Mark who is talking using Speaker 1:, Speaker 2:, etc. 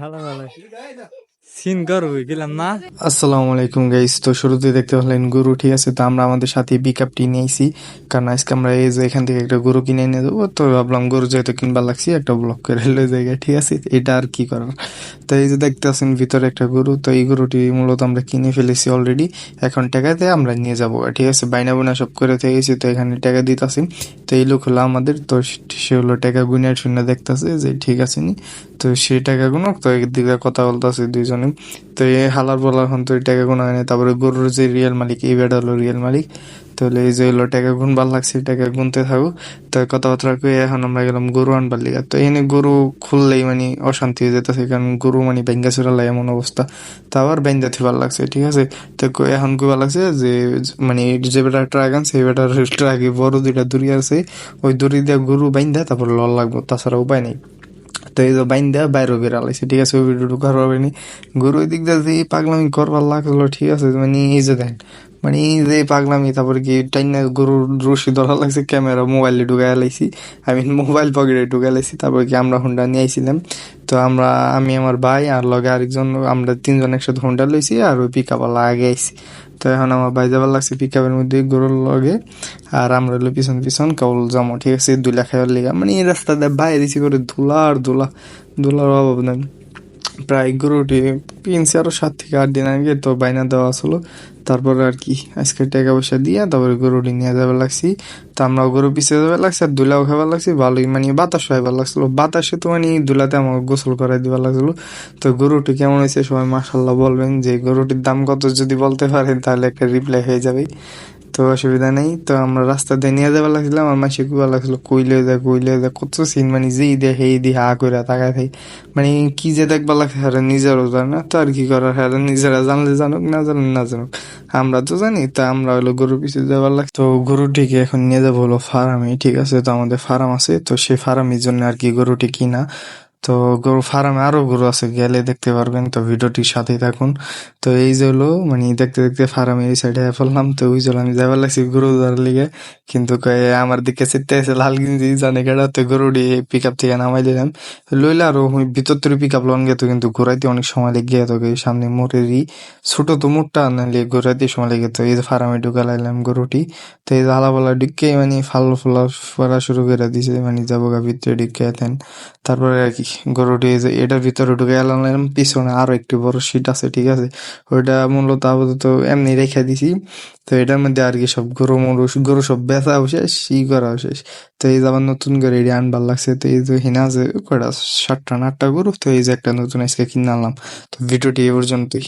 Speaker 1: ভালো সিন গেলাম না।
Speaker 2: আসসালামু আলাইকুম গাইস তো শুরুতে দেখতে পেলেন গরু ঠিক আছে, তো আমরা আমাদের সাথে নিয়েছি। কারণ আজকে আমরা এই যে এখান থেকে একটা গরু কিনে তো ভাবলাম গরু যেহেতু কিনবার লাগছি, একটা ব্লক করে জায়গায় ঠিক আছে, এটা আর কি করার? তো এই যে দেখতে আছেন ভিতরে একটা গরু, তো এই গরুটি মূলত আমরা কিনে ফেলেছি অলরেডি এখন টাকা দিয়ে আমরা নিয়ে যাব, ঠিক আছে বাইনা বুনা সব করে থেকে গেছি, তো এখানে টাকা দিতেছি তো এই লোক হলো আমাদের, তো সে হলো টাকা গুনে শুনে দেখতেছে যে ঠিক আছে নি। তো সেই টাকা গুলো তো একদিকে কথা বলতেছে দুইজনে। তো এই হালার বলার এখন তো এই টাকা গুলো হয় না তারপরে গরুর যে রিয়েল মালিক, এই বেটা হলো রিয়েল মালিক। তাহলে এই যে হলো টাকা গুনবার লাগছে টাকা গুনতে থাকুক। তো কথাবার্তা কয়ে এখন আমরা গেলাম গরু আনবার লিগা। তো এখানে গরু খুললেই মানে অশান্তি হয়ে যেতেছে, কারণ গরু মানে ব্যাঙ্গা চুরালে এমন অবস্থা। তো আবার ব্যাঙ্গা থিবার লাগছে, ঠিক আছে? তো এখন কইবার লাগছে যে মানে যে বেটা ট্রাক আনছে, এই বেটার ট্রাকে বড় দুইটা দড়ি আছে। ওই দড়ি দিয়ে গরু বাইন্দা তারপর লল লাগবো। তাছাড়া উপায় নেই। তো এই যে বাইন দেওয়া বাইরে বেরালাইছে ঠিক আছে, ওই ভিডিওটুকু আর পারবেনি গরু ওই দিক দিয়ে যে পাগলামি করবার লাগল, ঠিক আছে মানে এই যে দেন মানে এই যে পাগলামি, তারপরে কি টাইনা গরুর রশি ধরা লাগছে, ক্যামেরা মোবাইলে ঢুকাই লাইছি আমি মোবাইল পকেটে ঢুকাই লাইছি, তারপর কি আমরা হুন্ডা নিয়ে আইছিলাম তো আমরা, আমি আমার ভাই আর লগে আরেকজন, আমরা তিনজন একসাথে হোন্ডা লইছি আর ওই পিক আপওয়ালা আগে আইসি তো এখন আমার ভাই যাবার লাগছে পিক আপের মধ্যে গরুর লগে আর আমরা হলো পিছন পিছন কাউল জমো, ঠিক আছে? দুলা খাইয়ার লিগা। মানে এই রাস্তা দিয়ে বাইরে করে ধুলা আর ধুলা, ধুলার অভাব নেই। প্রায় গরুটি কিনছি আরও সাত থেকে আট দিন আগে তো বাইনা দেওয়া আসলো তারপরে আর কি, আজকে টাকা পয়সা দিয়ে তারপরে গরুটি নিয়ে যাবে লাগছি। তো আমরা গরু পিছিয়ে যাবে লাগছে আর দুলাও খাবার লাগছে, ভালোই মানে বাতাস খাইবার লাগছিল। বাতাসে তো মানে দুলাতে আমাকে গোসল করাই দিবার লাগছিল। তো গরুটি কেমন হয়েছে সবাই মাসাল্লাহ বলবেন যে গরুটির দাম কত যদি বলতে পারেন তাহলে একটা রিপ্লাই হয়ে যাবে। তো অসুবিধা নেই। তো আমরা রাস্তা দিয়ে নিয়ে যাবার লাগছিলাম আমার মাসে কুয়া লাগছিল কইলে যা কইলে যা, কত সিন মানে যেই দে হেই দি হা করে তাকায় থাই মানে কি যে দেখবার লাগছে হারে নিজেরও জানে না, তো আর কি করার হারে নিজেরা জানলে জানুক, না জানলে না জানুক। আমরা তো জানি, তা আমরা হলো গরু পিছু যাবার লাগছে। তো গরুটিকে এখন নিয়ে যাব হলো ফার্মে ঠিক আছে? তো আমাদের ফার্ম আছে, তো সেই ফার্মের জন্য আর কি গরুটি কিনা। তো গরু ফার্মে আরও গরু আছে, গেলে দেখতে পারবেন। তো ভিডিওটির সাথেই থাকুন। তো এই যে হলো মানে দেখতে দেখতে ফার্মে এই সাইডে ফেললাম। তো ওই জন্য আমি যাবার লাগছি গরু ধরার লিগে। কিন্তু আমার দিকে চিত্তে এসে লাল গিঞ্জি জানে কেডা। তো গরুটি পিক আপ থেকে নামাই দিলাম। লইলে আরও ভিতর থেকে পিক আপ লন গেতো, কিন্তু ঘোরাইতে অনেক সময় লেগে এই সামনে মোড়েরই ছোট তো মোটটা নাহলে ঘোরাইতে সময় লেগে যেত এই যে ফার্মে ঢুকা লাইলাম গরুটি। তো এই যে হালাপালা ঢুকে মানে ফাল ফুলা ফেলা শুরু করে দিছে। মানে যাব গা ভিতরে এতেন তারপরে আর কি গরুটি যে এটার ভিতরে ঢুকে এলাম পিছনে আরও একটি বড় সিট আছে, ঠিক আছে? ওইটা মূলত আপাতত এমনি রেখে দিছি। তো এটার মধ্যে আর কি সব গরু, মরু, গরু সব বেচা শেষ, ই করা শেষ। তো এই যে আবার নতুন করে এটি আনবার লাগছে, তো এই যে হিনা আছে কয়টা, সাতটা আটটা গরু, তো এই যে একটা নতুন আজকে কিনে আনলাম। তো ভিডিওটি এ পর্যন্তই।